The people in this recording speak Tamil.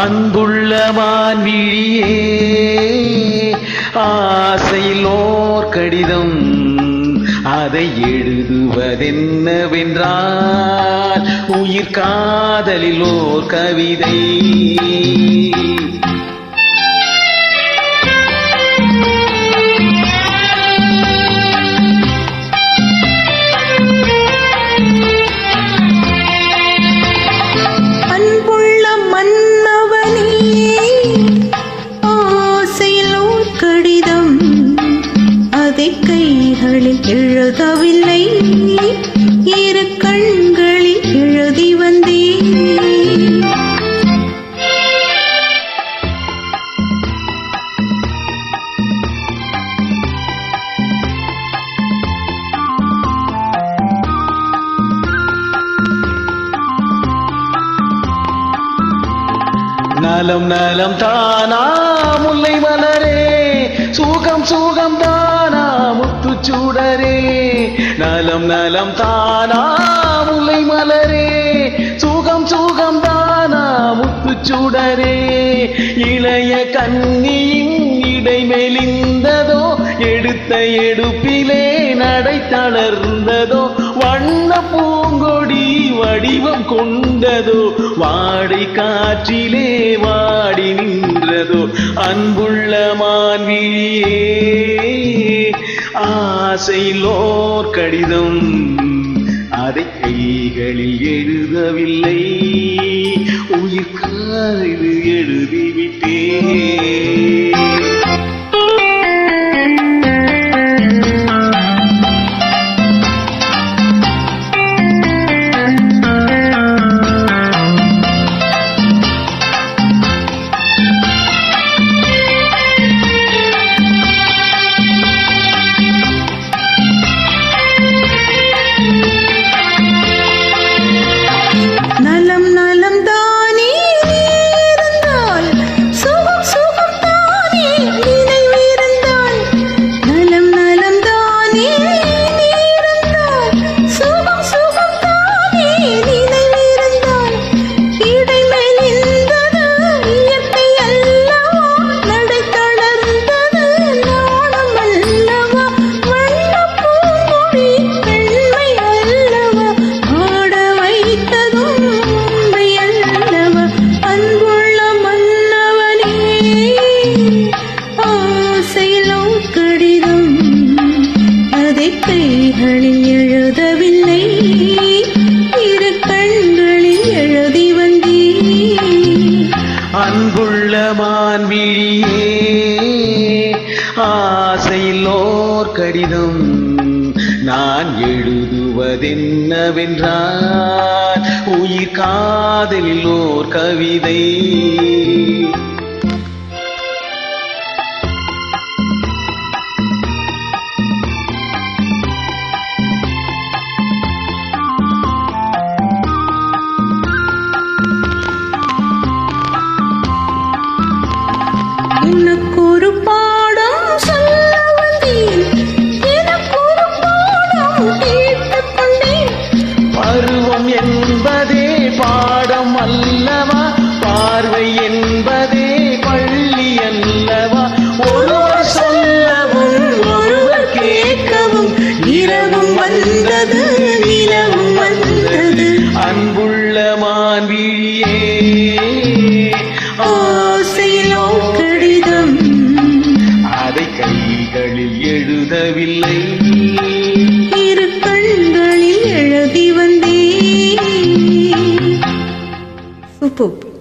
அன்புள்ள மான்விழியே ஆசையில் ஓர் கடிதம் அதை எழுதுவதென்னவென்றால் உயிர் காதலில் ஓர் கவிதை. கைகளில் எழுதவில்லை. இரு கண் நலம் நலம் தானா முல்லை மலரே. சுகம் சுகம் தானா முத்து முத்துச்சூடரே நலம் நலம் தானா முல்லை மலரே. சுகம் சுகம் தானா முத்து முத்துச்சூடரே இளைய கண்ணியின் இடை மெலிந்ததோ எடுத்த எடுப்பிலே நடை தளர்ந்ததோ வடிவம் கொண்டதோ வாடை காற்றிலே வாடி நின்றதோ அன்புள்ள மான்விழியே ஆசையிலோர் கடிதம் அதை கைகளில் எழுதவில்லை உயிர் காது எழுதிவிட்டேன். அன்புள்ள மான்விழியே ஆசையில்லோர் கடிதம் நான் எழுதுவதென்னவென்றால் உயிர் காதலில் ஓர் கவிதை Bye. poop.